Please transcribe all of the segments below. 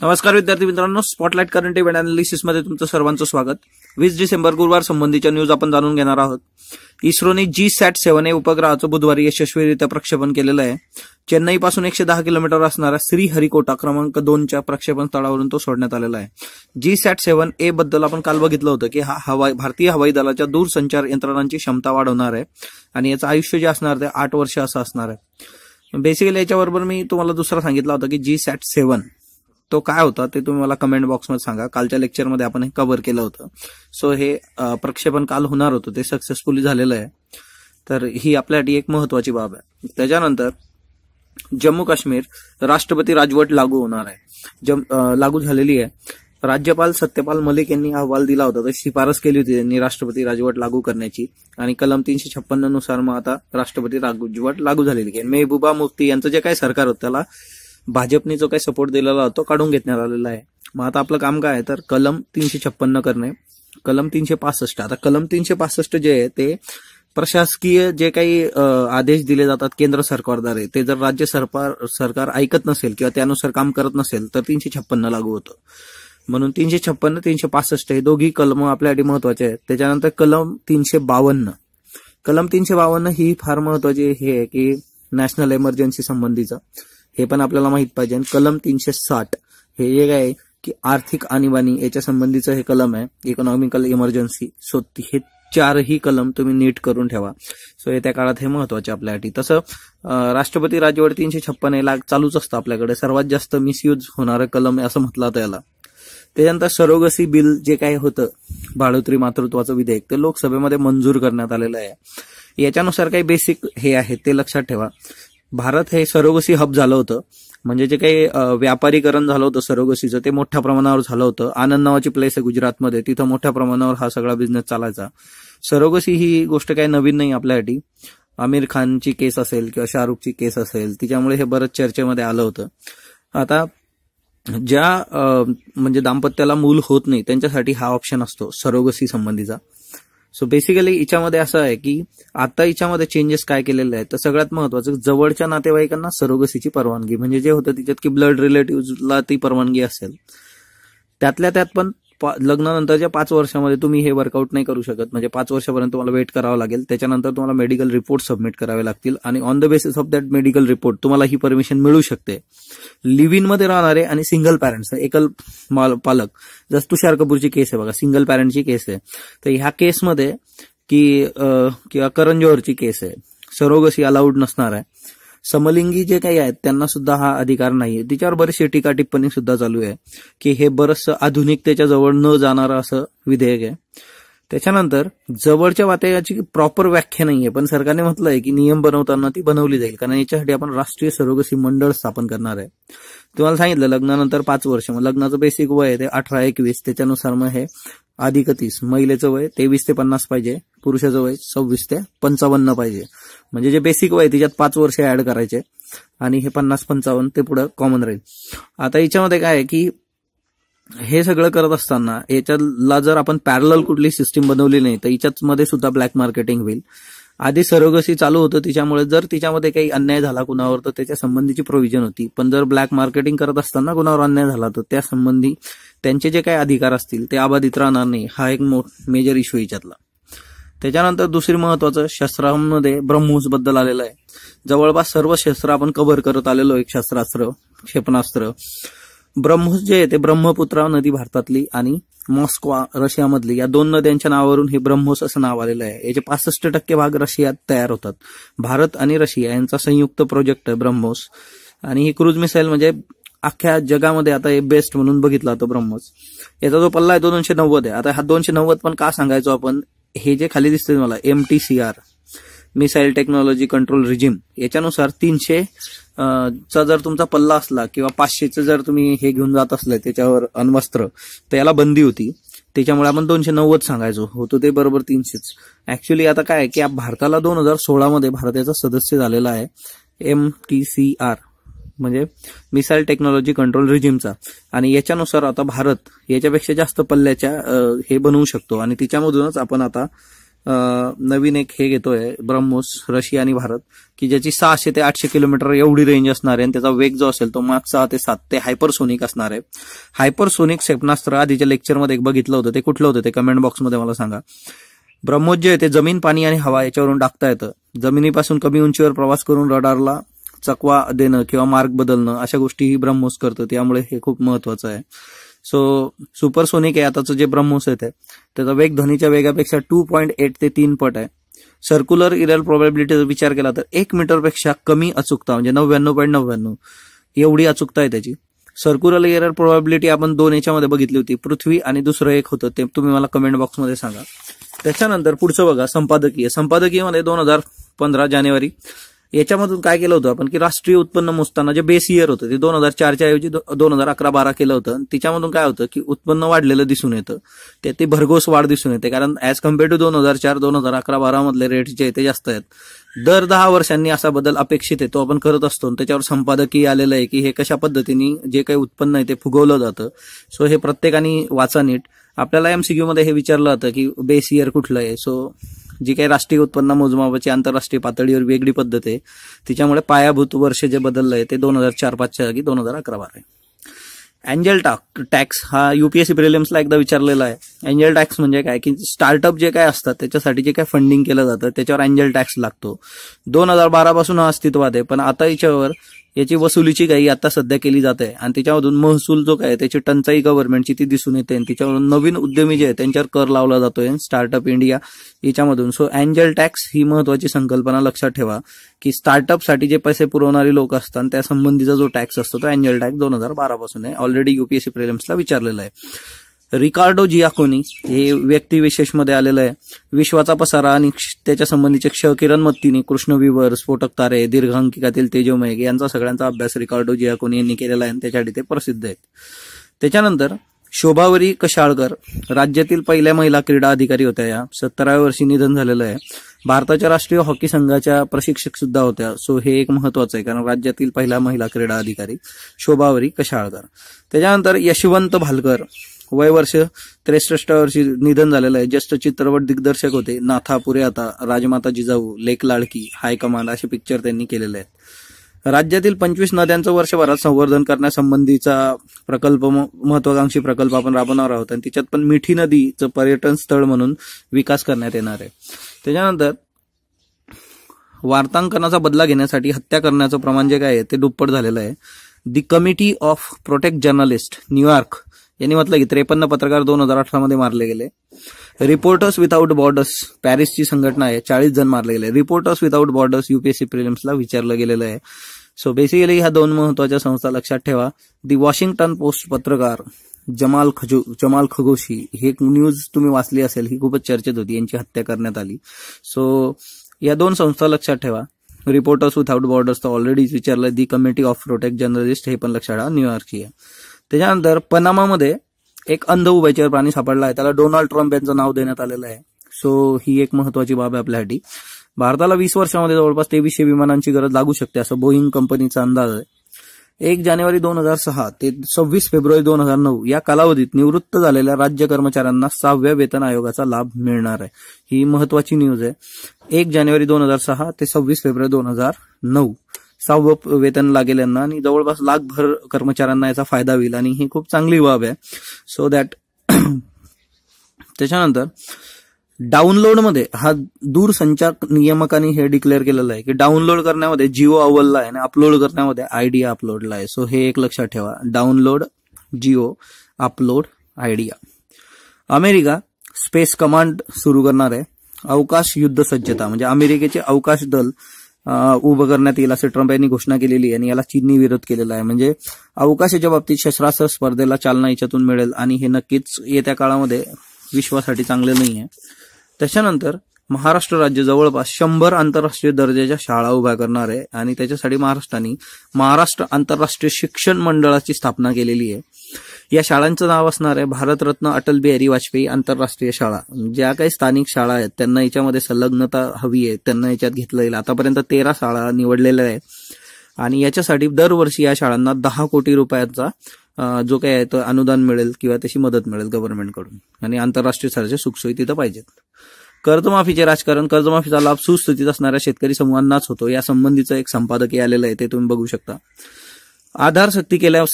नमस्कार विद्यार्थी मित्रांनो स्पॉटलाइट करंट इव्हेंट अनालिसिसमध्ये तुमचं सर्वांचं स्वागत. वीस डिसेंबर गुरुवार संबंधीच्या न्यूज आपण जाणून घेणार आहोत. इस्रोने जी सॅट सेव्हन ए उपग्रहाचं बुधवारी यशस्वीरित्या प्रक्षेपण केलेलं आहे. चेन्नईपासून एकशे दहा किलोमीटर असणारा श्रीहरिकोटा क्रमांक दोनच्या प्रक्षेपण स्थळावरून तो सोडण्यात आलेला आहे. जी सॅट सेव्हन ए बद्दल आपण काल बघितलं होतं की हा हवाई भारतीय हवाई दलाच्या दूरसंचार यंत्रणांची क्षमता वाढवणार आहे आणि याचं आयुष्य जे असणार ते आठ वर्ष असं असणार आहे. बेसिकली याच्याबरोबर मी तुम्हाला दुसरा सांगितलं होतं की जी सॅट सेव्हन तो काय होता ते तुम्ही मला कमेंट बॉक्समध्ये सांगा. कालच्या लेक्चरमध्ये आपण हे कव्हर केलं होतं. सो हे प्रक्षेपण काल होणार होतं. ते सक्सेसफुली झालेलं आहे. तर ही आपल्यासाठी एक महत्वाची बाब आहे. त्याच्यानंतर जम्मू काश्मीर राष्ट्रपती राजवट लागू होणार आहे. जम लागू झालेली आहे. राज्यपाल सत्यपाल मलिक यांनी अहवाल दिला होता. तर शिफारस केली होती त्यांनी राष्ट्रपती राजवट लागू करण्याची. आणि कलम तीनशे छप्पन्ननुसार मग आता राष्ट्रपती राजवट लागू झालेली आहे. मेहबुबा मुफ्ती यांचं जे काही सरकार होतं त्याला भाजपने जो काही सपोर्ट दिलेला होता तो काढून घेण्यात आलेला आहे. मग आता आपलं काम काय आहे? तर कलम तीनशे छप्पन्न करणे. कलम तीनशे पासष्ट. आता कलम तीनशे पासष्ट जे आहे ते प्रशासकीय जे काही आदेश दिले जातात केंद्र सरकारद्वारे ते जर राज्य सरकार सरकार ऐकत नसेल किंवा त्यानुसार काम करत नसेल तर तीनशे छप्पन्न लागू होतं. म्हणून तीनशे छप्पन्न तीनशे पासष्ट हे दोघी कलम आपल्यासाठी महत्त्वाचे आहेत. त्याच्यानंतर कलम तीनशे बावन्न. कलम तीनशे बावन्न ही फार महत्वाची हे आहे की नॅशनल इमर्जन्सी संबंधीचं. हे पण आपल्याला माहीत पाहिजे. आणि कलम तीनशे साठ हे जे काय आहे की आर्थिक आणीबाणी याच्या संबंधीचं हे कलम आहे इकॉनॉमिकल इमर्जन्सी सो हे चारही कलम तुम्ही नीट करून ठेवा. सो येत्या काळात हे महत्त्वाचे आपल्यासाठी. तसं राष्ट्रपती राजवट तीनशे छप्पन हे लाग चालूच असतं आपल्याकडे. सर्वात जास्त मिसयूज होणारं कलम असं म्हटलं त्याला याला. त्याच्यानंतर सरोगसी बिल जे काही होतं बाळोत्री मातृत्वाचं विधेयक ते लोकसभेमध्ये मंजूर करण्यात आलेलं आहे. याच्यानुसार काही बेसिक हे आहे ते लक्षात ठेवा. भारत हे सरोगसी हब झालं होतं. म्हणजे जे काही व्यापारीकरण झालं होतं सरोगसीचं ते मोठ्या प्रमाणावर झालं होतं. आनंद नावाची प्लेस आहे गुजरातमध्ये. तिथं मोठ्या प्रमाणावर हा सगळा बिझनेस चालायचा. सरोगसी ही गोष्ट काही नवीन नाही आपल्यासाठी. आमिर खानची केस असेल किंवा शाहरुखची केस असेल तिच्यामुळे हे बरंच चर्चेमध्ये आलं होतं. आता ज्या म्हणजे दाम्पत्याला मूल होत नाही त्यांच्यासाठी हा ऑप्शन असतो सरोगसी संबंधीचा. सो बेसिकली हिच्यामध्ये असं आहे की आता हिच्यामध्ये चेंजेस काय केलेले आहेत तर सगळ्यात महत्वाचं जवळच्या नातेवाईकांना सरोगसीची परवानगी. म्हणजे जे होतं तिच्यात की ब्लड रिलेटिव्हला ती परवानगी असेल. त्यातल्या त्यात पण लग्नानंतरच्या पाच वर्षामध्ये तुम्ही हे वर्कआउट नाही करू शकत. म्हणजे पाच वर्षापर्यंत तुम्हाला वेट करावं लागेल. त्याच्यानंतर तुम्हाला मेडिकल रिपोर्ट सबमिट करावे लागतील. आणि on the basis of that medical report तुम्हाला ही परमिशन मिळू शकते. लिव्ह इनमध्ये राहणारे आणि सिंगल पॅरेंट्स एकल माल- पालक. जसं तुषार कपूरची केस आहे बघा सिंगल पॅरेंटची केस आहे. तर ह्या केसमध्ये की किंवा करण जोहरची केस आहे. सरोगसी अलाउड नसणार आहे. समलिंगी जे काही आहेत त्यांना सुद्धा हा अधिकार नाही तिच्यावर बरेचसे टीका टिप्पणी सुद्धा चालू आहे की हे बरंचसं आधुनिकतेच्या जवळ न जाणारं असं विधेयक आहे. त्याच्यानंतर जवळच्या वातायाची प्रॉपर व्याख्या नाहीये पण सरकारने म्हटलंय की नियम बनवताना ती बनवली जाईल कारण याच्यासाठी आपण राष्ट्रीय सरोगसी मंडळ स्थापन करणार आहे. तुम्हाला सांगितलं लग्नानंतर पाच वर्ष मग लग्नाचं बेसिक वय आहे ते अठरा एकवीस त्याच्यानुसार मग हे अधिक तीस. महिलेचं वय तेवीस ते पन्नास पाहिजे. पुरुषाचं वय सव्वीस ते पंचावन्न पाहिजे. म्हणजे जे बेसिक वय त्याच्यात पाच वर्ष ऍड करायचे. आणि हे पन्नास पंचावन्न ते पुढे कॉमन राहील. आता याच्यामध्ये काय आहे की हे सगळं करत असताना याच्याला जर आपण पॅरल कुठली सिस्टीम बनवली नाही तर याच्यात मध्ये सुद्धा ब्लॅक मार्केटिंग होईल. आधी सरोगसी चालू होतं तिच्यामुळे जर तिच्यामध्ये काही अन्याय झाला कुणावर तर त्याच्या संबंधीची प्रोव्हिजन होती. पण जर ब्लॅक मार्केटिंग करत असताना कुणावर अन्याय झाला तर त्या संबंधी त्यांचे जे काही अधिकार असतील ते अबाधित राहणार नाही. हा एक मेजर इश्यू याच्यातला. त्याच्यानंतर दुसरी महत्वाचं शस्त्रांमध्ये ब्रह्मोस बद्दल आलेलं आहे. जवळपास सर्व शस्त्र आपण कव्हर करत आलेलो एक शस्त्रास्त्र क्षेपणास्त्र. ब्रह्मोस जे आहे ते ब्रह्मपुत्रा नदी भारतातली आणि मॉस्कवा रशियामधली. या दोन नद्यांच्या नावावरून हे ब्रह्मोस असं नाव आलेलं आहे. याचे पासष्ट टक्के भाग रशियात तयार होतात. भारत आणि रशिया यांचा संयुक्त प्रोजेक्ट आहे ब्रह्मोस. आणि ही क्रूज मिसाईल म्हणजे अख्ख्या जगामध्ये आता हे बेस्ट म्हणून बघितला जातो ब्रह्मोस. याचा जो पल्ला आहे तो दोनशे नव्वद आहे. आता हा दोनशे नव्वद पण का सांगायचो आपण? हे जे खाली दिसते मला M T C R missile technology control regime याच्यानुसार तीनशे चा जर तुमचा पल्ला असला किंवा पाचशेचं जर तुम्ही हे घेऊन जात असलं त्याच्यावर अण्वस्त्र तर याला बंदी होती. त्याच्यामुळे आपण दोनशे नव्वद सांगायचो. होतो ते बरोबर तीनशेच. ऍक्च्युली आता काय आहे की भारताला दोन हजार सोळामध्ये भारत याचा सदस्य झालेला आहे एम टी सी आर म्हणजे मिसाईल टेक्नॉलॉजी कंट्रोल रिजिमचा. आणि याच्यानुसार आता भारत याच्यापेक्षा जास्त पल्ल्याच्या हे बनवू शकतो. आणि तिच्यामधूनच आपण आता नवीन एक हे घेतोय ब्रह्मोस रशिया आणि भारत की ज्याची सहाशे ते आठशे किलोमीटर एवढी रेंज असणार आहे आणि त्याचा वेग जो असेल तो माग सहा ते सात ते हायपरसोनिक असणार आहे. हायपरसोनिक क्षेपणास्त्र आधीच्या लेक्चरमध्ये एक बघितलं होतं ते कुठलं होतं ते कमेंट बॉक्समध्ये मला सांगा. ब्रह्मोस जे आहे ते जमीन पाणी आणि हवा याच्यावरून टाकता येतं. जमिनीपासून कमी उंचीवर प्रवास करून रडारला चकवा देणं किंवा मार्ग बदलणं अशा गोष्टी ही ब्रह्मोस करतं त्यामुळे हे खूप महत्वाचं आहे. सो सुपरसोनिक आहे आताचं जे ब्रह्मोस आहे ते. त्याचा वेग ध्वनीच्या वेगापेक्षा टू पॉईंट एट ते तीन पट आहे. सर्क्युलर इरल प्रोबॅबिलिटीचा विचार केला तर एक मीटरपेक्षा कमी अचूकता म्हणजे नव्याण्णव पॉईंट नव्याण्णव. एवढी अचूकता आहे त्याची. सर्क्युलर एरर प्रोबॅबिलिटी आपण दोन याच्यामध्ये बघितली होती. पृथ्वी आणि दुसरं एक होतं ते तुम्ही मला कमेंट बॉक्समध्ये सांगा. त्याच्यानंतर पुढचं बघा संपादकीय. संपादकीयमध्ये दोन हजार पंधरा जानेवारी. याच्यामधून काय केलं होतं आपण की राष्ट्रीय उत्पन्न मोजताना जे बेस इयर होतं ते दोन हजार चारच्या ऐवजी दोन हजार अकरा बारा केलं होतं. तिच्यामधून काय होतं की उत्पन्न वाढलेलं दिसून येतं. ते ती भरघोस वाढ दिसून येते. कारण ॲज कंपेअर टू दोन हजार चार दोन हजार अकरा बारामधले रेट जे आहे ते जास्त आहेत. दर दहा वर्षांनी असा बदल अपेक्षित आहे. तो आपण करत असतो आणि त्याच्यावर संपादकीय आलेलं आहे की हे कशा पद्धतीने जे काही उत्पन्न आहे ते फुगवलं जातं. सो हे प्रत्येकाने वाचा नीट. आपल्याला एमसीक्यू मध्ये हे विचारलं जातं की बेस इयर कुठलं आहे? सो जी काही राष्ट्रीय उत्पन्न मोजमापाची आंतरराष्ट्रीय पातळीवर वेगळी पद्धत आहे तिच्यामुळे पायाभूत वर्ष जे बदललं आहे ते दोन हजार चार पाचच्या जागी दोन हजार अकरा बारा आहे. अँजल टाक टॅक्स हा युपीएससी प्रिलियम्सला एकदा विचारलेला आहे. अँजल टॅक्स म्हणजे काय? की स्टार्टअप जे काय असतात त्याच्यासाठी जे काय फंडिंग केलं जातं त्याच्यावर अँजल टॅक्स लागतो. दोन हजार बारा पासून हा अस्तित्वात आहे पण आता याच्यावर याची वसुलीची काही आता सध्या केली जाते आणि त्याच्यामधून महसूल जो काय त्याची टंचाई गव्हर्नमेंटची ती दिसून येते आणि त्याच्यावरून नवीन उद्यमी जे आहेत त्यांच्यावर कर लावला जातोय. स्टार्टअप इंडिया याच्यामधून. सो अँजल टॅक्स ही महत्वाची संकल्पना लक्षात ठेवा की स्टार्टअपसाठी जे पैसे पुरवणारे लोक असतात त्या संबंधीचा जो टॅक्स असतो तो अँजल टॅक्स दोन हजार बारा पासून आहे. ऑलरेडी युपीएससी प्रिलिम्सला विचारलेला आहे. रिकार्डो जियाकोनी हे व्यक्तिविशेषमध्ये आलेलं आहे. विश्वाचा पसारा आणि त्याच्या संबंधीचे क्ष किरण मत्तीने कृष्णविवर स्फोटक तारे दीर्घांकिकातील तेजोमय यांचा सगळ्यांचा अभ्यास रिकार्डो जियाकोनी यांनी केलेला आहे आणि त्याच्यासाठी ते प्रसिद्ध आहेत. त्याच्यानंतर शोभावरी कशाळकर राज्यातील पहिल्या महिला क्रीडा अधिकारी होत्या या. सत्तराव्या वर्षी निधन झालेलं आहे. भारताच्या राष्ट्रीय हॉकी संघाच्या प्रशिक्षक सुद्धा होत्या. सो हे एक महत्वाचं आहे कारण राज्यातील पहिला महिला क्रीडा अधिकारी शोभावरी कशाळकर. त्याच्यानंतर यशवंत भालकर वय वर्ष त्रेसष्ट वर्षी निधन झालेलं आहे. ज्येष्ठ चित्रपट दिग्दर्शक होते. नाथा पुरे आता राजमाता जिजाऊ लेक लाडकी हाय कमांड असे पिक्चर त्यांनी केलेले आहेत. राज्यातील पंचवीस नद्यांचं वर्षभरात संवर्धन करण्यासंबंधीचा प्रकल्प महत्वाकांक्षी प्रकल्प आपण राबवणार आहोत. आणि त्याच्यात पण मिठी नदीचं पर्यटन स्थळ म्हणून विकास करण्यात येणार आहे. त्याच्यानंतर वार्तांकनाचा बदला घेण्यासाठी हत्या करण्याचं प्रमाण जे काय आहे ते दुप्पट झालेलं आहे. The committee of protect journalist New York यांनी म्हटलं की त्रेपन्न पत्रकार दोन हजार अठरा मध्ये मारले गेले. रिपोर्टर्स विदाऊट बॉर्डर्स पॅरिसची संघटना आहे चाळीस जण मारले गेले. रिपोर्टर्स विदाऊट बॉर्डर्स युपीएससी प्रिलिम्सला विचारलं गेलेलं आहे. सो बेसिकली ह्या दोन महत्त्वाच्या संस्था लक्षात ठेवा. दी वॉशिंग्टन पोस्ट पत्रकार जमाल खजो जमाल खगोशी हे न्यूज तुम्ही वाचली असेल ही खूपच चर्चेत होती यांची हत्या करण्यात आली. सो या दोन संस्था लक्षात ठेवा. रिपोर्टर्स विथआउट बॉर्डर्स तर ऑलरेडीच विचारलं the committee of protect journalist हे पण लक्षात ठेवा. न्यूयॉर्कची आहे. त्याच्यानंतर पनामामध्ये एक अंध उभयचर प्राणी सापडला आहे. त्याला डोनाल्ड ट्रम्प यांचं नाव देण्यात आलेलं आहे. सो ही एक महत्वाची बाब आहे आपल्यासाठी. भारताला वीस वर्षामध्ये जवळपास तेवीसशे विमानांची गरज लागू शकते असं बोईंग कंपनीचा अंदाज आहे. एक जानेवारी दोन हजार सहा ते सव्वीस फेब्रुवारी दोन हजार नऊ या कालावधीत निवृत्त झालेल्या राज्य कर्मचाऱ्यांना सहाव्या वेतन आयोगाचा लाभ मिळणार आहे. ही महत्वाची न्यूज आहे. एक जानेवारी दोन हजार सहा ते सव्वीस फेब्रुवारी दोन हजार नऊ. सहावं वेतन लागेल यांना आणि जवळपास लाखभर कर्मचाऱ्यांना याचा फायदा होईल आणि ही खूप चांगली बाब आहे. सो दॅट त्याच्यानंतर डाउनलोडमध्ये हा दूरसंचार नियमकांनी हे डिक्लेअर केलेलं आहे की डाउनलोड करण्यामध्ये जिओ अव्वलला आहे आणि अपलोड करण्यामध्ये आयडिया अपलोडला आहे. सो हे एक लक्षात ठेवा. Download Jio upload Idea. America space command सुरू करणार आहे. अवकाश युद्ध सज्जता म्हणजे अमेरिकेचे अवकाश दल उभं करण्यात येईल असं ट्रम्प यांनी घोषणा केलेली आहे आणि याला चीननी विरोध केलेला आहे. म्हणजे अवकाशाच्या बाबतीत शस्त्रास्त्र स्पर्धेला चालना याच्यातून मिळेल आणि हे नक्कीच येत्या काळामध्ये विश्वासाठी चांगले नाही आहे त्याच्यानंतर महाराष्ट्र राज्य जवळपास शंभर आंतरराष्ट्रीय दर्जाच्या शाळा उभ्या करणार आहे आणि त्याच्यासाठी महाराष्ट्राने महाराष्ट्र आंतरराष्ट्रीय शिक्षण मंडळाची स्थापना केलेली आहे. या शाळांचं नाव असणार आहे भारतरत्न अटल बिहारी वाजपेयी आंतरराष्ट्रीय शाळा. ज्या काही स्थानिक शाळा आहेत त्यांना याच्यामध्ये संलग्नता हवी आहे त्यांना याच्यात घेतलं येईल आतापर्यंत तेरा शाळा निवडलेल्या आहेत. आणि याच्यासाठी दरवर्षी या शाळांना दहा कोटी रुपयाचा जो काही आहे तो अनुदान मिळेल किंवा त्याची मदत मिळेल गव्हर्नमेंटकडून आणि आंतरराष्ट्रीय स्तराच्या सुखसोयी तिथं पाहिजेत. कर्जमाफीचे राजकारण कर्जमाफीचा लाभ सुस्थितीत असणाऱ्या शेतकरी समूहांनाच होतो. या संबंधीचं एक संपादकीय आलेलं आहे ते तुम्ही बघू शकता. आधार सक्ती केल्यास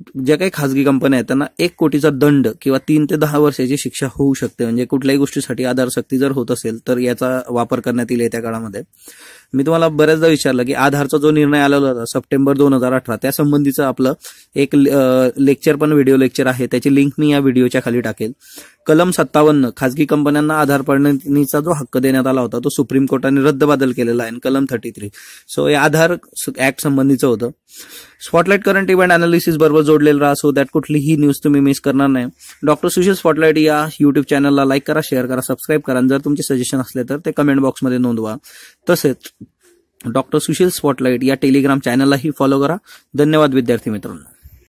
ज्या काही खासगी कंपन्या आहेत त्यांना एक कोटीचा दंड किंवा तीन ते दहा वर्षाची शिक्षा होऊ शकते. म्हणजे कुठल्याही गोष्टीसाठी आधारशक्ती जर होत असेल तर याचा वापर करण्यात येईल येत्या काळामध्ये. मी तुम्हाला बऱ्याचदा विचारलं की आधारचा जो निर्णय आलेला होता सप्टेंबर दोन हजार अठरा त्या संबंधीचं आपलं एक लेक्चर पण व्हिडिओ लेक्चर आहे. त्याची लिंक मी या व्हिडिओच्या खाली टाकेल. कलम सत्तावन्न खासगी कंपन्यांना आधार पडणीचा जो हक्क देण्यात आला होता तो सुप्रीम कोर्टाने रद्दबादल केलेला आहे. कलम थर्टी थ्री सो हे आधार ऍक्ट संबंधीचं होतं. स्पॉटलाईट करंट इव्हेंट अनालिसिस बरोबर जोडलेला राहा सो दॅट कुठलीही न्यूज तुम्ही मिस करणार नाही. डॉक्टर सुशील स्पॉटलाईट या युट्यूब चॅनलला लाईक करा शेअर करा सबस्क्राईब करा. जर तुमचे सजेशन असले तर ते कमेंट बॉक्समध्ये नोंदवा. तसेच डॉक्टर सुशील स्पॉटलाईट या टेलिग्राम चॅनललाही फॉलो करा. धन्यवाद विद्यार्थी मित्रांनो.